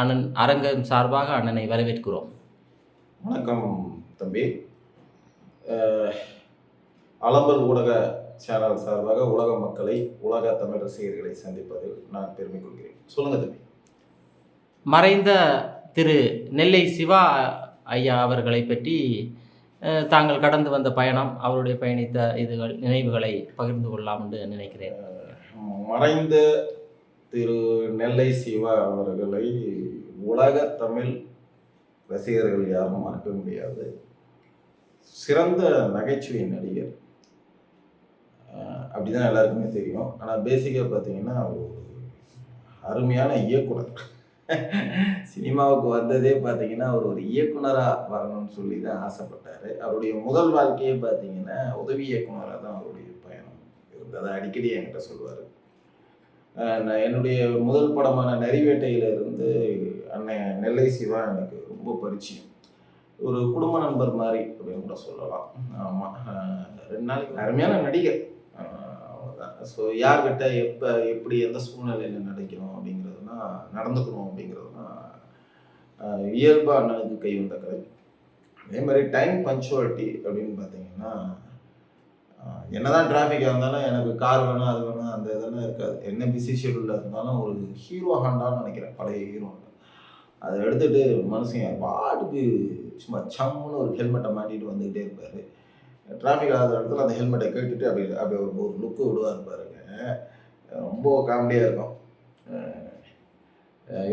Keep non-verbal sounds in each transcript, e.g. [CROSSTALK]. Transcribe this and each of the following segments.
அண்ணன் அரங்கம் சார்பாக அண்ணனை வரவேற்கிறோம். வணக்கம் தம்பி. அலம்பல் ஊடக சேனல் சார்பாக உலக மக்களை உலக தமிழ் ரசிகர்களை சந்திப்பதில் நான் பெருமை கொள்கிறேன். சொல்லுங்க தம்பி. மறைந்த திரு நெல்லை சிவா ஐயா அவர்களை பற்றி தாங்கள் கடந்து வந்த பயணம் அவருடைய பயணித்த இதுகள் நினைவுகளை பகிர்ந்து கொள்ளலாம் என்று நினைக்கிறேன். மறைந்த திரு நெல்லை சிவா அவர்களை உலக தமிழ் ரசிகர்கள் யாரும் மறக்க முடியாது. சிறந்த நகைச்சுவை நடிகர். அப்படிதான் எல்லாருக்குமே தெரியும். ஆனால் பேசிக்காக பார்த்தீங்கன்னா ஒரு அருமையான இயக்குனர். சினிமாவுக்கு வந்ததே பார்த்தீங்கன்னா அவர் ஒரு இயக்குனராக வரணும்னு சொல்லி தான் ஆசைப்பட்டார். அவருடைய முதல் வாழ்க்கையே பார்த்தீங்கன்னா உதவி இயக்குனராக தான் அவருடைய பயணம் இருந்ததை. அடிக்கடி என்கிட்ட சொல்லுவார். என்னுடைய முதல் படமான நரிவேட்டையிலிருந்து அண்ணன் நெல்லை சிவா எனக்கு ரொம்ப பரிச்சயம். ஒரு குடும்ப நண்பர் மாதிரி அப்படின்னு கூட சொல்லலாம். ஆமாம் ரெண்டு நாளைக்கு அருமையான நடிகர். ஸோ யார்கிட்ட எப்போ எப்படி எந்த சூழ்நிலையில் நடிக்கணும் அப்படிங்கிறதுனா நடந்துக்கணும் அப்படிங்கிறதுனா இயல்பாக அண்ணனுக்கு கை வந்த கலை அதே மாதிரி டைம் பஞ்சுவாலிட்டி அப்படின்னு பார்த்தீங்கன்னா என்னதான் டிராஃபிக்காக இருந்தாலும் எனக்கு கார் வேணும் அது வேணும் அந்த இதெல்லாம் இருக்காது. என்ன பிஸி ஷெடியூலில் இருந்தாலும் ஒரு ஹீரோ ஹாண்டான்னு நினைக்கிறேன் பழைய ஹீரோ ஹாண்டா அதை எடுத்துட்டு மனுஷன் பாட்டுக்கு சும்மா சம்முன்னு ஒரு ஹெல்மெட்டை மாட்டிட்டு வந்துக்கிட்டே இருப்பார். டிராஃபிக் ஆகாத இடத்துல அந்த ஹெல்மெட்டை கேட்டுட்டு அப்படி அப்படி ஒரு ஒரு லுக்கு விடுவார் பாருங்க ரொம்ப காமெடியாக இருக்கும்.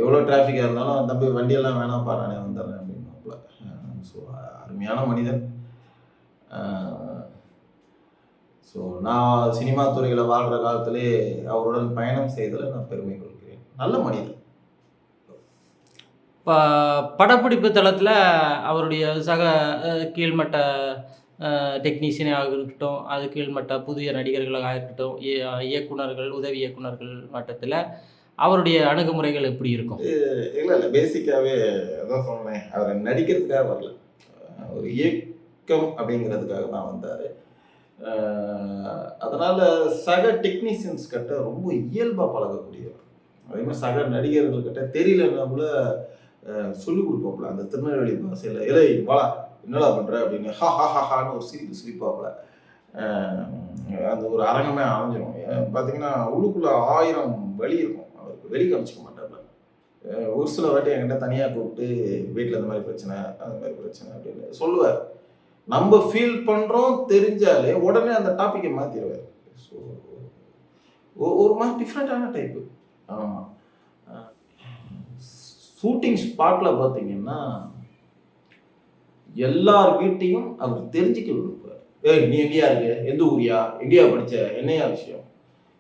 எவ்வளோ டிராஃபிக்காக இருந்தாலும் தம்பி வண்டியெல்லாம் வேணாம்ப்பா நானே வந்துடுறேன் அப்படின்னு ஸோ அருமையான மனிதன். ஸோ நான் சினிமா துறையில் வாழ்கிற காலத்திலே அவருடன் பயணம் செய்ததில் நான் பெருமை கொள்கிறேன். நல்ல மனிதன் இப்போ படப்பிடிப்பு தளத்தில் அவருடைய சக கீழ்மட்ட டெக்னீஷியனாக இருக்கட்டும் அது கீழ்மட்ட புதிய நடிகர்களாக இருக்கட்டும் இய- இயக்குனர்கள் உதவி இயக்குனர்கள் மட்டத்தில் அவருடைய அணுகுமுறைகள் எப்படி இருக்கும்? இல்லை இல்லை பேசிக்காகவே அதான் சொன்னேன். அவர் நடிக்கிறதுக்காக வரல. ஒரு இயக்கம் அப்படிங்கிறதுக்காக தான் வந்தார். அதனால் சக டெக்னீஷியன்ஸ் கிட்ட ரொம்ப இயல்பாக பழகக்கூடியவர். அதே மாதிரி சக நடிகர்கள்கிட்ட தெரியலன்னா கூட சொல்லிக் கொடுப்பாப்புல. அந்த திருநெல்வேலி பாசையில் இலை வாழா என்னடா பண்ணுற அப்படின்னு ஹா ஹா ஹா ஹான்னு ஒரு சிரிப்பு சிரிப்பாப்புல. அந்த ஒரு அரங்கமே அமைஞ்சிடும் பார்த்தீங்கன்னா உள்ளுக்குள்ளே ஆயிரம் வழி இருக்கும். அவருக்கு வெளி காமிச்சிக்க மாட்டாப்புல. ஒரு சில வாட்டி என்கிட்ட தனியாக கூப்பிட்டு வீட்டில் இந்த மாதிரி பிரச்சனை அந்த மாதிரி பிரச்சனை அப்படின்னு சொல்லுவார். நம்ம ஃபீல் பண்ணுறோம் தெரிஞ்சாலே உடனே அந்த டாப்பிக்கை மாற்றிடுவார் ஸோ ஒரு மாதிரி டிஃப்ரெண்ட்டான டைப்பு ஆமாம் ஷூட்டிங் ஸ்பாட்டில் பார்த்தீங்கன்னா எல்லார் வீட்டையும் அவர் தெரிஞ்சுக்க விரும்புவார். ஏய் நீ எங்கேயா இருக்க? எந்த ஊரியா? எங்கேயா படிச்ச? என்னையா விஷயம்?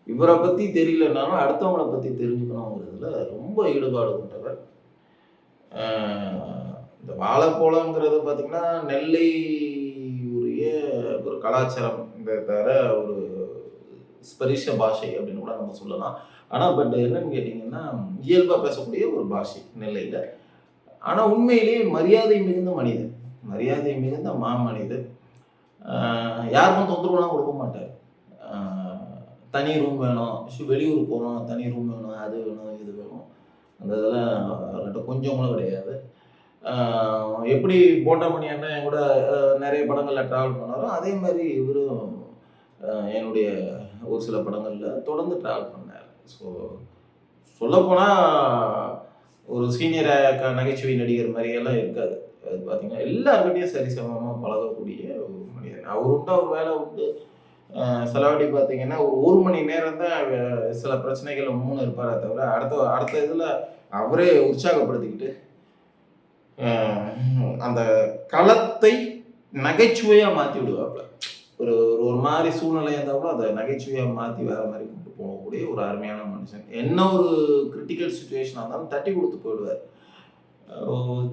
இவரை பற்றி தெரியலனாலும் அடுத்தவங்கள பற்றி தெரிஞ்சுக்கணுங்கிறதுல ரொம்ப ஈடுபாடு கொண்டவர். இந்த வாழைப்போளங்கிறது பார்த்தீங்கன்னா நெல்லை ஒரு கலாச்சாரம் ஒரு ஸ்பரிஷ பாஷை அப்படின்னு கூட நம்ம சொல்லலாம். ஆனால் பட் என்னன்னு கேட்டிங்கன்னா இயல்பாக பேசக்கூடிய ஒரு பாஷை நெல்லையில். ஆனால் உண்மையிலேயே மரியாதை மிகுந்த மனிதர். மரியாதை மிகுந்த மாமனிதர். யாருக்கும் தொந்தரவுலாம் கொடுக்க மாட்டார். தனி ரூம் வேணும் வெளியூர் போகணும் தனி ரூம் வேணும் அது வேணும் இது வேணும். அந்த இதெல்லாம் அவர்கிட்ட கொஞ்சம் கூட கிடையாது. எப்படி போண்டாமணி அண்ணன் என் கூட நிறைய படங்களில் ட்ராவல் பண்ணாரோ அதே மாதிரி இவரும் என்னுடைய ஒரு சில படங்களில் தொடர்ந்து ட்ராவல் பண்ணார். ஸோ சொல்லப்போனால் ஒரு சீனியர் நகைச்சுவை நடிகர் மாதிரியெல்லாம் இருக்காது. அது பார்த்தீங்கன்னா எல்லாருக்கிட்டையும் சரிசமமாக பழகக்கூடிய ஒரு மனிதன் அவர் உண்டு அவர் வேலை உண்டு. ஆஹ் சிலவாட்டி பார்த்தீங்கன்னா ஒரு ஒரு மணி நேரம் தான் சில பிரச்சனைகள் மூணு இருப்பாரே தவிர அடுத்த அடுத்த இதில் அவரே உற்சாகப்படுத்திக்கிட்டு அந்த களத்தை நகைச்சுவையாக மாற்றி விடுவாப்புல ஒரு ஒரு ஒரு மாதிரி சூழ்நிலையாக இருந்தால் கூட அதை நகைச்சுவையாக மாற்றி வேற மாதிரி கொண்டு போகக்கூடிய ஒரு அருமையான மனுஷன். என்ன ஒரு கிரிட்டிக்கல் சுச்சுவேஷனாக இருந்தாலும் தட்டி கொடுத்து போயிடுவார்.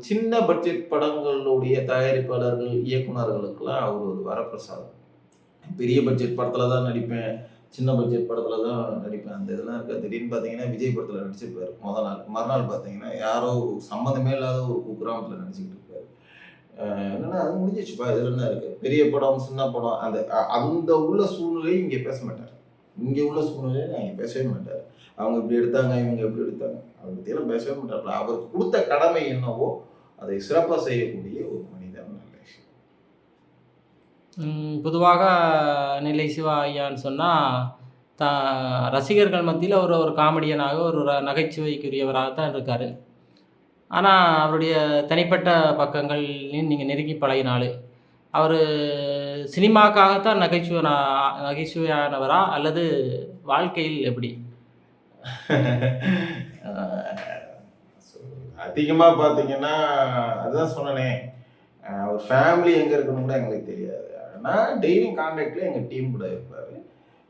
சின்ன பட்ஜெட் படங்களுடைய தயாரிப்பாளர்கள் இயக்குனர்களுக்கெல்லாம் அவர் ஒரு வரப்பிரசாதம். பெரிய பட்ஜெட் படத்தில் தான் நடிப்பேன். சின்ன பட்ஜெட் படத்தில் தான் நடிப்பேன். அந்த இதெல்லாம் இருக்குது. திடீர்னு பார்த்தீங்கன்னா விஜய் படத்தில் நடிச்சிருப்பார். மொதல் நாள் மறுநாள் பார்த்தீங்கன்னா யாரோ சம்மந்தமே இல்லாத ஒரு குக்கிராமத்தில் நடிச்சுக்கிட்டு இருப்பார். என்னன்னா அது முடிஞ்சிச்சுப்பா இதில் தான் இருக்குது பெரிய படம் சின்ன படம் அந்த அந்த உள்ள சூழ்நிலையை இங்கே பேச மாட்டார். இங்கே உள்ள சூழ்நிலையை நான் இங்கே பேசவே மாட்டார். அவங்க இப்படி எடுத்தாங்க இவங்க இப்படி எடுத்தாங்க. அதை பற்றியெல்லாம் பேசவே மாட்டார். அவருக்கு கொடுத்த கடமை என்னவோ அதை சிறப்பாக செய்யக்கூடிய ஒரு பொதுவாக நெல்லை சிவா ஐயான்னு சொன்னால் த ரசிகர்கள் மத்தியில் ஒரு ஒரு காமெடியனாக ஒரு நகைச்சுவைக்குரியவராக தான் இருக்கார். ஆனால் அவருடைய தனிப்பட்ட பக்கங்கள்லையும் நீங்கள் நெருங்கி பழகினாள் அவர் சினிமாக்காகத்தான் நகைச்சுவனா நகைச்சுவையானவரா அல்லது வாழ்க்கையில் எப்படி? [LAUGHS] அதிகமாக பார்த்தீங்கன்னா அதுதான் சொன்னனே அவர் ஃபேமிலி எங்கே இருக்கணும் கூட எங்களுக்கு தெரியாது. ஆனால் டெய்லி கான்டாக்டில் எங்கள் டீம் கூட இருப்பார்.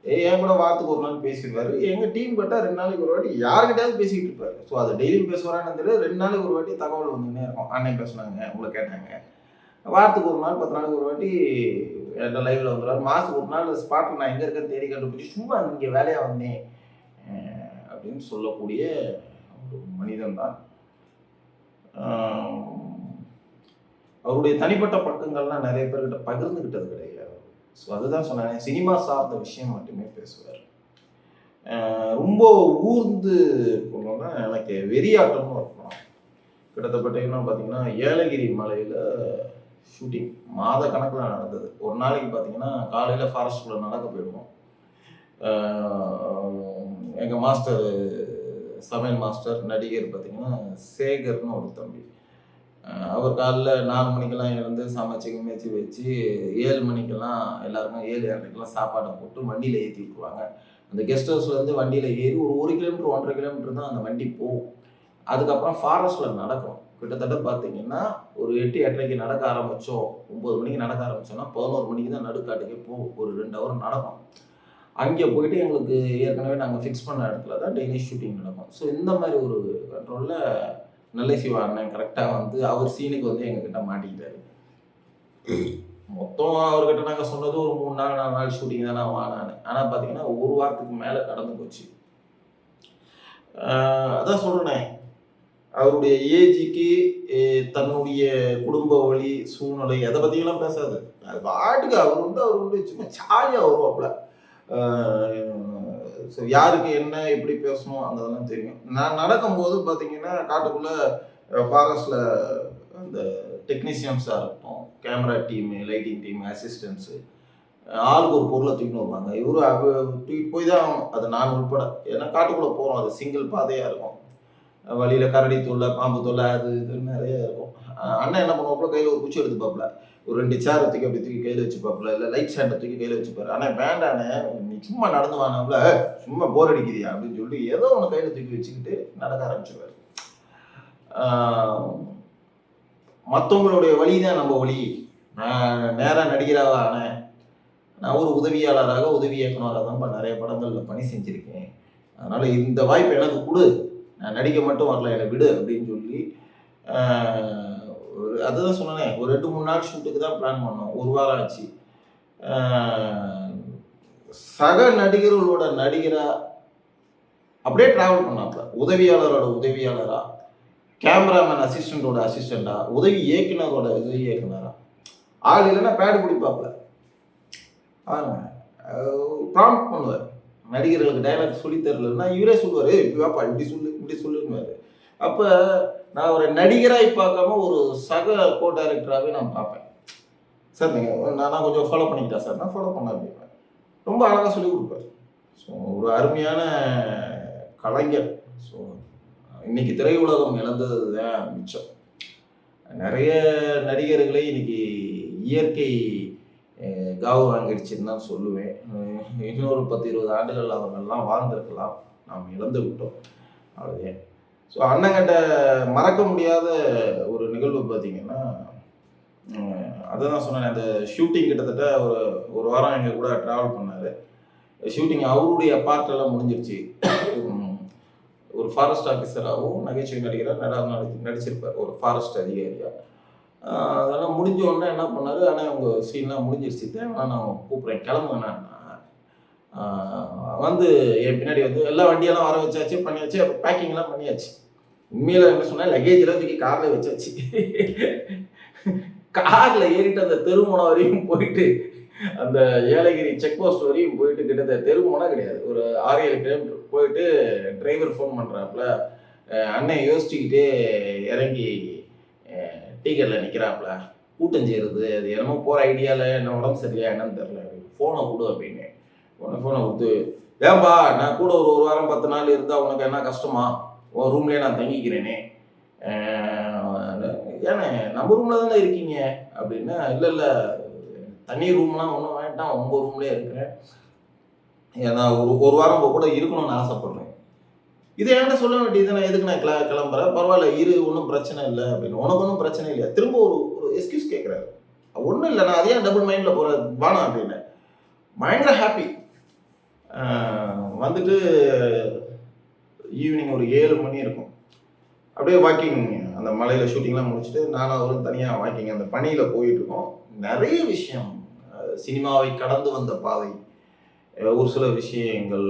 என் கூட வாரத்துக்கு ஒரு நாள் பேசிடுவார். எங்கள் டீம் பட்டா ரெண்டு நாளைக்கு ஒரு வாட்டி யார்கிட்டயாவது பேசிக்கிட்டு இருப்பார். ஸோ அது டெய்லியும் பேசுவாரான்னு தெரியல. ரெண்டு நாளைக்கு ஒரு வாட்டி தகவல் வந்துன்னே இருக்கும். அண்ணன் பேசுனாங்க உங்களை கேட்டாங்க. வாரத்துக்கு ஒரு நாள் பத்து நாளைக்கு ஒரு வாட்டி என்கிட்ட லைவில் வந்துடுவார் மாதத்துக்கு ஒரு நாள் ஸ்பாட்டில் நான் எங்கே இருக்கேன்னு தேடி கண்டுபிடிச்சி சும்மா இங்கே வேலையாக வந்தேன். அப்படின்னு சொல்லக்கூடிய ஒரு மனிதன் தான் அவருடைய தனிப்பட்ட பக்கங்கள்லாம் நிறைய பேர்கிட்ட பகிர்ந்துக்கிட்டது கிடையாது. ஸோ அதுதான் சொன்னேன் சினிமா சார்ந்த விஷயம் மட்டுமே பேசுவார். ரொம்ப ஊர்ந்து போனோம்னா எனக்கு வெறியாட்டமும் ஒரு கிட்டத்தட்ட என்ன பார்த்தீங்கன்னா ஏலகிரி மலையில் ஷூட்டிங் மாத கணக்கில் நடந்தது. ஒரு நாளைக்கு பார்த்தீங்கன்னா காலையில் ஃபாரஸ்ட்குள்ளே நடக்க போயிடுவோம். எங்கள் மாஸ்டர் சமையல் மாஸ்டர் நடிகர் பார்த்தீங்கன்னா சேகர்னு ஒரு தம்பி. அவர் காலைல நாலு மணிக்கெல்லாம் இருந்து சமைச்சு கிமைச்சி வச்சு ஏழு மணிக்கெல்லாம் எல்லாருமே ஏழு ஏழரைக்கெல்லாம் சாப்பாடை போட்டு வண்டியில் ஏற்றி விட்டுருவாங்க. அந்த கெஸ்ட் ஹவுஸ்லேருந்து வண்டியில் ஏறி ஒரு ஒரு கிலோமீட்டர் ஒன்றரை கிலோமீட்டர் தான் அந்த வண்டி போகும். அதுக்கப்புறம் ஃபாரஸ்ட்டில் நடக்கும். கிட்டத்தட்ட பார்த்தீங்கன்னா ஒரு எட்டு எட்டரைக்கு நடக்க ஆரம்பித்தோம் ஒம்பது மணிக்கு நடக்க ஆரம்பிச்சோம்னா பதினோரு மணிக்கு தான் நடுக்காட்டுக்கே போகும். ஒரு ரெண்டு ஹவர் நடக்கும். அங்கே போயிட்டு எங்களுக்கு ஏற்கனவே நாங்கள் ஃபிக்ஸ் பண்ண இடத்துல தான் டெய்லி ஷூட்டிங் நடக்கும். ஸோ இந்த மாதிரி ஒரு கண்ட்ரோலில் நல்ல சிவா அண்ணன் கரெக்டாக வந்து அவர் சீனுக்கு வந்து எங்ககிட்ட மாட்டிக்கிட்டாரு. மொத்தம் அவர்கிட்ட நாங்கள் சொன்னது ஒரு மூணு நாள் நாலு நாள் ஷூட்டிங் தானே வானான்னு ஆனால் பார்த்தீங்கன்னா ஒரு வாரத்துக்கு மேலே கடந்து போச்சு. அதான் சொல்கிறேனே அவருடைய ஏஜுக்கு தன்னுடைய குடும்ப வழி சூழ்நிலை எதை பற்றியெல்லாம் பேசாது. அது பாட்டுக்கு அவர் உண்டு அவர் உண்டு. சும்மா ஜாலியாக வருவாப்புல. ஸோ யாருக்கு என்ன எப்படி பேசணும் அந்த இதெல்லாம் தெரியும். நான் நடக்கும்போது பார்த்தீங்கன்னா காட்டுக்குள்ளே ஃபாரஸ்ட்டில் அந்த டெக்னீஷியன்ஸாக இருக்கட்டும் camera team lighting team assistants ஆளுக்கு ஒரு பொருளை தூக்கின்னு வருவாங்க. இவரு அவ தூக்கிட்டு போய் தான் அது நான் உட்பட ஏன்னா காட்டுக்குள்ளே போகிறோம் அது சிங்கிள் பாதையாக இருக்கும். வழியில் கரடி தொல்லை பாம்பு தொல்லை அது இது நிறைய இருக்கும். அண்ணன் என்ன பண்ணுவாப்புல? கையில் ஒரு குச்சி எடுத்துப்பாப்புல. ஒரு ரெண்டு சேர் தூக்கி அப்படி தூக்கி கையில் வச்சுப்பாப்புல இல்லை லைட் ஸ்டாண்டை தூக்கி கையில் வச்சுப்பாரு. ஆனால் வேண்டானே நீ சும்மா நடந்து வானாப்புல சும்மா போர் அடிக்குதியா அப்படின்னு சொல்லி ஏதோ ஒன்று கையில் தூக்கி வச்சுக்கிட்டு நடக்க ஆரம்பிச்சிருவாரு. மற்றவங்களுடைய வழி தான் நம்ம வழி. நான் நேராக நடிகராக ஆனேன். நான் ஒரு உதவியாளராக உதவி இயக்குனராக தான் நிறைய படங்களில் பணி செஞ்சுருக்கேன். அதனால் இந்த வாய்ப்பு எனக்கு கொடு. நான் நடிக்க மட்டும் வரல என்னை விடு அப்படின்னு சொல்லி ஒரு அதுதான் சொன்னேன் ஒரு ரெண்டு மூணு நாள் ஷூட்டுக்கு தான் பிளான் பண்ணோம். ஒரு வாரம் ஆச்சு. சக நடிகர்களோட நடிகராக அப்படியே ட்ராவல் பண்ணாப்ல உதவியாளரோட உதவியாளரா கேமராமேன் அசிஸ்டண்டோட அசிஸ்டண்டா உதவி இயக்குனரோட உதவி இயக்குனரா. ஆள் இல்லைன்னா பேடு பிடிப்பாப்ல பாருங்க ப்ராம்ப்ட் பண்ணுவார். நடிகர்களுக்கு டைலாக் சொல்லி தரலன்னா இவரே சொல்லுவார் இப்படி வாப்பா இப்படி சொல்லு இப்படி சொல்லுன்னுவார். அப்போ நான் ஒரு நடிகராய் பார்க்காம ஒரு சக கோ டைரக்டராகவே நான் பார்ப்பேன். சார் நீங்கள் நான் நான் கொஞ்சம் ஃபாலோ பண்ணிக்கிட்டேன் சார்? நான் ஃபாலோ பண்ண அப்படின்பேன் ரொம்ப அழகாக சொல்லி கொடுப்பார். ஸோ ஒரு அருமையான கலைஞர். ஸோ இன்னைக்கு திரையுலகம் இழந்தது தான் மிச்சம். நிறைய நடிகர்களை இன்னைக்கு இயற்கை காவு வாங்கிடுச்சுன்னு தான் சொல்லுவேன். இன்னொரு பத்து இருபது ஆண்டுகள் அவர்கள்லாம் வாழ்ந்திருக்கலாம். நாம் இழந்து விட்டோம். அவ்வளோதான் ஸோ அண்ணங்கிட்ட மறக்க முடியாத ஒரு நிகழ்வு பார்த்தீங்கன்னா அதை தான் சொன்னேன் அந்த ஷூட்டிங் கிட்டத்தட்ட ஒரு ஒரு வாரம் எங்கள் கூட ட்ராவல் பண்ணார். ஷூட்டிங் அவருடைய பார்ட்டெல்லாம் முடிஞ்சிருச்சு. ஒரு ஃபாரஸ்ட் ஆஃபீஸராகவும் நகைச்சுவை நடிகராக நட நடி- நடிச்சிருப்பார். ஒரு ஃபாரஸ்ட் அதிகாரியாக அதெல்லாம் முடிஞ்ச உடனே என்ன பண்ணார்? ஆனால் உங்கள் சீன்லாம் முடிஞ்சிருச்சு. தேவை நான் கூப்பிட்றேன். கிளம்புங்கண்ணா வந்து என் பின்னாடி வந்து எல்லா வண்டியெல்லாம் வர வச்சாச்சு பண்ணியாச்சு அப்போ பேக்கிங்லாம் பண்ணியாச்சு. உண்மையில என்ன சொன்னால் லக்கேஜெல்லாம் தூக்கி காரில் வச்சாச்சு. காரில் ஏறிட்டு அந்த தெருமுனை வரையும் போயிட்டு அந்த ஏலகிரி செக் போஸ்ட் வரையும் போயிட்டு கிட்டத்தட்ட தெருமுனை கிடையாது. ஒரு ஆறு ஏழு கிலோமீட்டர் போயிட்டு டிரைவர் ஃபோன் பண்ணுறாப்புல அண்ணன் யோசிச்சுக்கிட்டே இறங்கி டீக்கரில் நிற்கிறாப்புல கூட்டம் செய்கிறது அது என்னமோ போகிற ஐடியாவில் என்ன உடம்பு சரியில்லையா என்னன்னு தெரில ஃபோனை கொடு அப்படின்னு. ஃபோனை கொடுத்து ஏன்பா நான் கூட ஒரு ஒரு வாரம் பத்து நாள் இருந்தால் உனக்கு என்ன கஷ்டமா? உன் ரூம்லேயே நான் தங்கிக்கிறேனே. ஏண்ணே நம்ம ரூமில் தானே இருக்கீங்க? அப்படின்னா இல்லை இல்லை தனி ரூம்லாம் ஒன்றும் வேண்டாம் உங்கள் ரூம்லேயே இருக்கிறேன். ஏன்னா ஒரு ஒரு வாரம் உங்க கூட இருக்கணும்னு ஆசைப்படுறேன். இதை என்கிட்ட சொல்ல வேண்டியது நான் எதுக்கு நான் கிள கிளம்புறேன் பரவாயில்ல இரு ஒன்றும் பிரச்சனை இல்லை அப்படின்னு. உனக்கு ஒன்றும் பிரச்சனை இல்லையா? திரும்ப ஒரு ஒரு எக்ஸ்கியூஸ் கேட்குறாரு ஒன்றும் இல்லை நான் அதே டபுள் மைண்டில் போகிறேன் வானா அப்படின்னு. பயங்கர ஹாப்பி வந்துட்டு ஈவினிங் ஒரு ஏழு மணி இருக்கும். அப்படியே வாக்கிங் அந்த மலையில் ஷூட்டிங்லாம் முடிச்சுட்டு நானும் அவரும் தனியாக வாக்கிங் அந்த பணியில் போயிட்டுருக்கோம். நிறைய விஷயம். சினிமாவை கடந்து வந்த பாதை. ஒரு சில விஷயங்கள்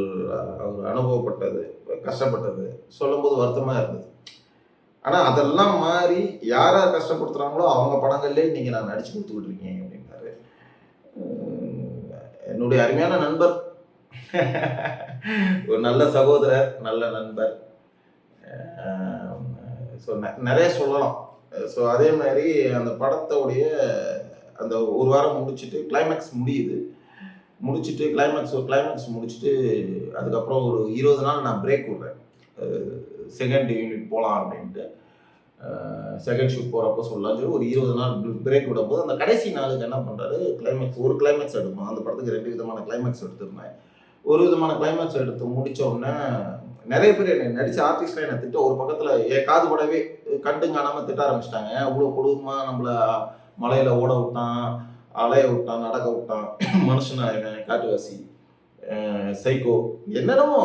அவர் அனுபவப்பட்டது கஷ்டப்பட்டது சொல்லும்போது வருத்தமாக இருந்தது. ஆனால் அதெல்லாம் மாறி யார் யார் கஷ்டப்படுத்துகிறாங்களோ அவங்க படங்கள்லேயே நீங்கள் நான் நடிச்சு கொடுத்துக்கிட்டு இருக்கீங்க அப்படின்னாரு. என்னுடைய அருமையான நண்பர் [LAUGHS] ஒரு நல்ல சகோதரர் நல்ல நண்பர். ஸோ நிறைய சொல்லலாம். ஸோ அதே மாதிரி அந்த படத்தோடைய அந்த ஒரு வாரம் முடிச்சுட்டு கிளைமேக்ஸ் முடியுது. முடிச்சுட்டு கிளைமேக்ஸ் கிளைமேக்ஸ் முடிச்சுட்டு அதுக்கப்புறம் ஒரு இருபது நாள் நான் பிரேக் விடுறேன். செகண்ட் யூனிட் போகலாம் அப்படின்ட்டு. செகண்ட் ஷூட் போகிறப்போ சொல்லலாம். சொல்லி ஒரு இருபது நாள் பிரேக் விடும்போது அந்த கடைசி நாளுக்கு என்ன பண்ணுறாரு கிளைமேக்ஸ் ஒரு கிளைமேக்ஸ் எடுப்போம் அந்த படத்துக்கு ரெண்டு விதமான கிளைமேக்ஸ் எடுத்திருந்தேன். ஒரு விதமான கிளைமேக்ஸ் எடுத்து முடிச்ச நிறைய பேர் என்னை நடிச்ச ஆர்டிஸ்ட்லாம் என்னை திட்ட ஒரு பக்கத்தில் என் காது படவே கண்டு காணாமல் திட்ட ஆரம்பிச்சிட்டாங்க. அவ்வளோ கொடூரமா நம்மளை மலையில் ஓட விட்டான் அலைய விட்டான் நடக்க விட்டான். மனுஷனா இவன் காட்டுவாசி சைக்கோ என்னென்னமோ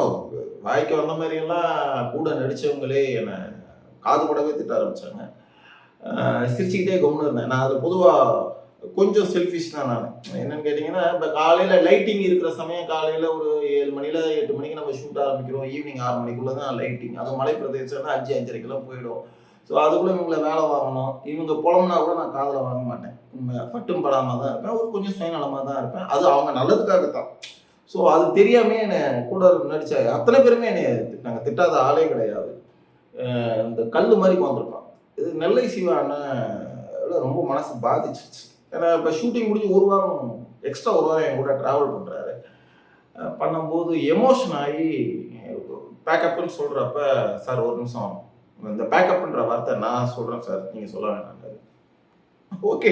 வாய்க்கு வந்த மாதிரி எல்லாம் கூட நடிச்சவங்களே என்னை காது படவே திட்ட ஆரம்பிச்சாங்க. சிரிச்சுக்கிட்டே கவுன்னு இருந்தேன். நான் அது பொதுவாக கொஞ்சம் செல்ஃபிஷ் தான் நான். என்னன்னு கேட்டிங்கன்னா இப்போ காலையில் லைட்டிங் இருக்கிற சமயம் காலையில் ஒரு ஏழு மணியில் எட்டு மணிக்கு நம்ம ஷூட் ஆரம்பிக்கிறோம். ஈவினிங் ஆறு மணிக்குள்ளே தான் லைட்டிங் அது மலை பிரதேசம்னா அஞ்சு அஞ்சரைக்கெல்லாம் போயிடும். ஸோ அதுக்குள்ளே இவங்களை வேலை வாங்கணும். இவங்க புலம்னா கூட நான் காதில் வாங்க மாட்டேன். பட்டும் படாமல் தான் இருப்பேன். ஒரு கொஞ்சம் சுயநலமாக தான் இருப்பேன். அது அவங்க நல்லதுக்காக தான் ஸோ அது தெரியாமே என்னை கூட நடிச்ச அத்தனை பேருமே என்னை திட்டாங்க திட்டாத ஆளே கிடையாது. இந்த கல் மாதிரி வந்திருப்பான் இது நெல்லை சிவா அண்ணன் ரொம்ப மனசு பாதிச்சிருச்சு. ஏன்னா இப்போ ஷூட்டிங் முடிஞ்சு ஒரு வாரம் எக்ஸ்ட்ரா ஒரு வாரம் என் கூட ட்ராவல் பண்ணுறாரு பண்ணும்போது எமோஷன் ஆகி பேக்கப்னு சொல்கிறப்ப சார் ஒரு நிமிஷம். இந்த பேக்கப்ன்ற வார்த்தை நான் சொல்கிறேன் சார். நீங்கள் சொல்ல வேண்டாம் ஓகே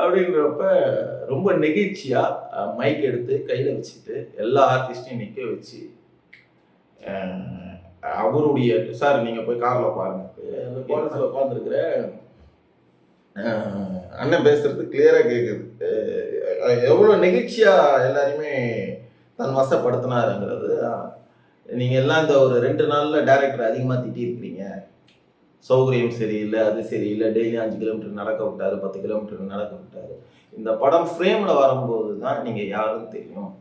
அப்படின்றப்ப ரொம்ப நெகிழ்ச்சியாக மைக் எடுத்து கையில் வச்சுட்டு எல்லா ஆர்டிஸ்டையும் நிற்க வச்சு அவருடைய சார் நீங்கள் போய் காரில் பாருங்க போலீஸில் உட்காந்துருக்கிற அண்ணன் பேசுறது கிளியராக கேட்குது எவ்வளோ எவ்வளவு நெகிழ்ச்சியா எல்லாரையுமே தன் வசப்படுத்தினாருங்கிறது நீங்கள் எல்லாம் இந்த ஒரு ரெண்டு நாளில் டேரக்டர் அதிகமாக திட்டிருக்கிறீங்க. சௌகரியம் சரியில்லை அது சரியில்லை டெய்லி அஞ்சு கிலோமீட்டர் நடக்க விட்டாரு பத்து கிலோமீட்டர் நடக்க விட்டாரு. இந்த படம் ஃப்ரேமில் வரும்போது தான் நீங்கள் யாருன்னு தெரியும்.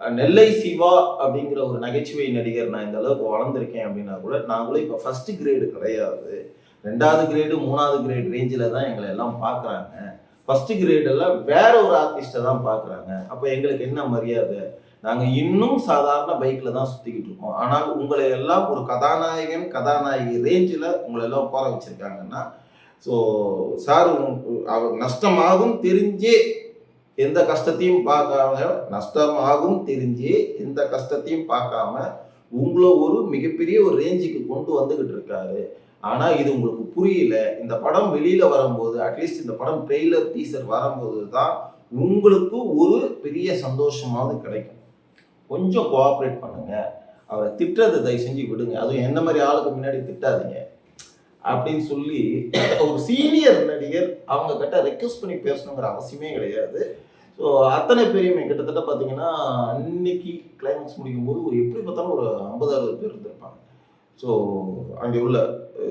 நெல்லை சிவா அப்படிங்கிற ஒரு நகைச்சுவை நடிகர் நான் இந்த அளவுக்கு வளர்ந்துருக்கேன் அப்படின்னா கூட நான் கூட இப்போ ஃபஸ்ட்டு கிரேடு கிடையாது. ரெண்டாவது கிரேடு மூணாவது கிரேட் ரேஞ்சில் தான் எங்களை எல்லாம் பார்க்குறாங்க ஃபர்ஸ்ட் கிரேடெல்லாம் வேற ஒரு ஆர்டிஸ்ட்டை தான் பார்க்குறாங்க அப்போ எங்களுக்கு என்ன மரியாதை? நாங்கள் இன்னும் சாதாரண பைக்கில் தான் சுற்றிக்கிட்டு இருக்கோம். ஆனால் உங்களை எல்லாம் ஒரு கதாநாயகன் கதாநாயகி ரேஞ்சில் உங்களை எல்லாம் உட்கார வச்சுருக்காங்கன்னா ஸோ சார் அவர் நஷ்டமாகும் தெரிஞ்சே எந்த கஷ்டத்தையும் பார்க்காம நஷ்டமாகும் தெரிஞ்சே எந்த கஷ்டத்தையும் பார்க்காம உங்களை ஒரு மிகப்பெரிய ஒரு ரேஞ்சுக்கு கொண்டு வந்துக்கிட்டு இருக்காரு. ஆனால் இது உங்களுக்கு புரியல. இந்த படம் வெளியில் வரும்போது அட்லீஸ்ட் இந்த படம் ட்ரெய்லர் டீசர் வரும்போது தான் உங்களுக்கு ஒரு பெரிய சந்தோஷமாவது கிடைக்கும். கொஞ்சம் கோஆப்ரேட் பண்ணுங்க. அவரை திட்டுறதை தயவு செஞ்சு விடுங்க. அதுவும் என்ன மாதிரி ஆளுக்கு முன்னாடி திட்டாதீங்க. அப்படின்னு சொல்லி ஒரு சீனியர் நடிகர் அவங்க கிட்ட ரெக்வஸ்ட் பண்ணி பேசணுங்கிற அவசியமே கிடையாது. ஸோ அத்தனை பேரையுமே கிட்டத்தட்ட பார்த்தீங்கன்னா அன்னைக்கு கிளைமேக்ஸ் முடிக்கும் போது ஒரு எப்படி பார்த்தாலும் ஒரு ஐம்பது அறுபது பேர் இருந்திருப்பாங்க. ஸோ அங்கே உள்ள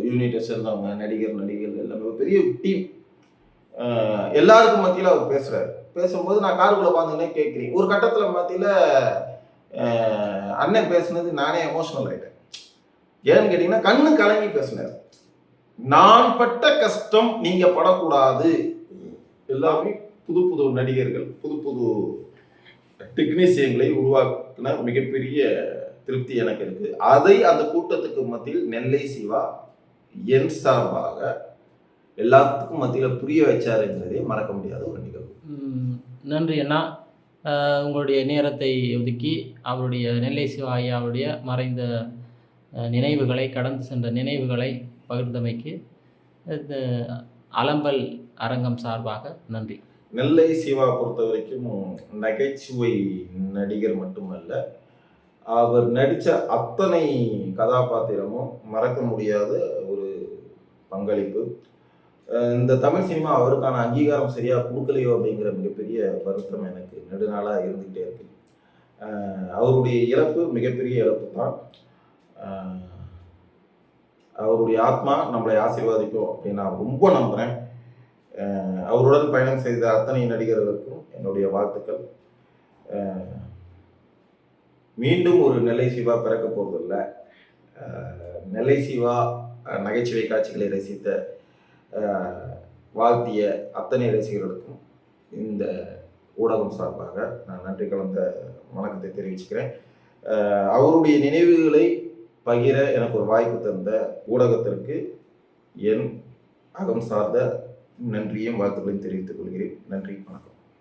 யூனிட்டை சேர்ந்தவங்க நடிகர் நடிகர்கள் எல்லாமே ஒரு பெரிய டீம் எல்லாருக்கும் மத்தியில் அவர் பேசுகிறார் பேசும்போது நான் காருக்குள்ளே உட்காந்துனே கேட்குறேன் ஒரு கட்டத்தில் மத்தியில் அண்ணன் பேசுனது நானே எமோஷனல் ஆகிட்டேன் ஏன்னு கேட்டிங்கன்னா கண்ணு கலங்கி பேசினார். நான் பட்ட கஷ்டம் நீங்கள் படக்கூடாது. எல்லாமே புது புது நடிகர்கள் புது புது டெக்னீசியங்களை உருவாக்கின மிகப்பெரிய திருப்தி எனக்கு இருக்கு. அதை அந்த கூட்டத்துக்கு மத்தியில் நெல்லை சிவா என் சார்பாக எல்லாத்துக்கும் மத்தியில் புரிய வச்சாருங்கிறதே மறக்க முடியாத ஒரு நிகழ்வு. நன்றி அண்ணா. உங்களுடைய நேரத்தை ஒதுக்கி அவருடைய நெல்லை சிவா ஐயாவுடைய மறைந்த நினைவுகளை கடந்து சென்ற நினைவுகளை பகிர்ந்தமைக்கு அலம்பல் அரங்கம் சார்பாக நன்றி. நெல்லை சிவா பொறுத்த வரைக்கும் நகைச்சுவை நடிகர் மட்டுமல்ல அவர் நடித்த அத்தனை கதாபாத்திரமும் மறக்க முடியாத ஒரு பங்களிப்பு. இந்த தமிழ் சினிமா அவருக்கான அங்கீகாரம் சரியாக கொடுக்கலையோ அப்படிங்கிற மிகப்பெரிய வருத்தம் எனக்கு நெடுநாளாக இருந்துகிட்டே இருக்கு. அவருடைய இழப்பு மிகப்பெரிய இழப்பு தான். அவருடைய ஆத்மா நம்மளை ஆசீர்வாதிக்கும் அப்படின்னு நான் ரொம்ப நம்புகிறேன் அவருடன் பயணம் செய்த அத்தனை நடிகர்களுக்கும் என்னுடைய வாழ்த்துக்கள். மீண்டும் ஒரு நெல்லை சிவா பிறக்க போவதில்ல. நெல்லை சிவா நகைச்சுவை காட்சிகளை ரசித்த வாழ்த்திய அத்தனை ரசிகர்களுக்கும் இந்த ஊடகம் சார்பாக நான் நன்றி கலந்த வணக்கத்தை தெரிவிச்சுக்கிறேன். அவருடைய நினைவுகளை பகிர எனக்கு ஒரு வாய்ப்பு தந்த ஊடகத்திற்கு என் அகம் சார்ந்த நன்றியும் வாழ்த்துக்களையும் தெரிவித்துக் கொள்கிறேன். நன்றி வணக்கம்.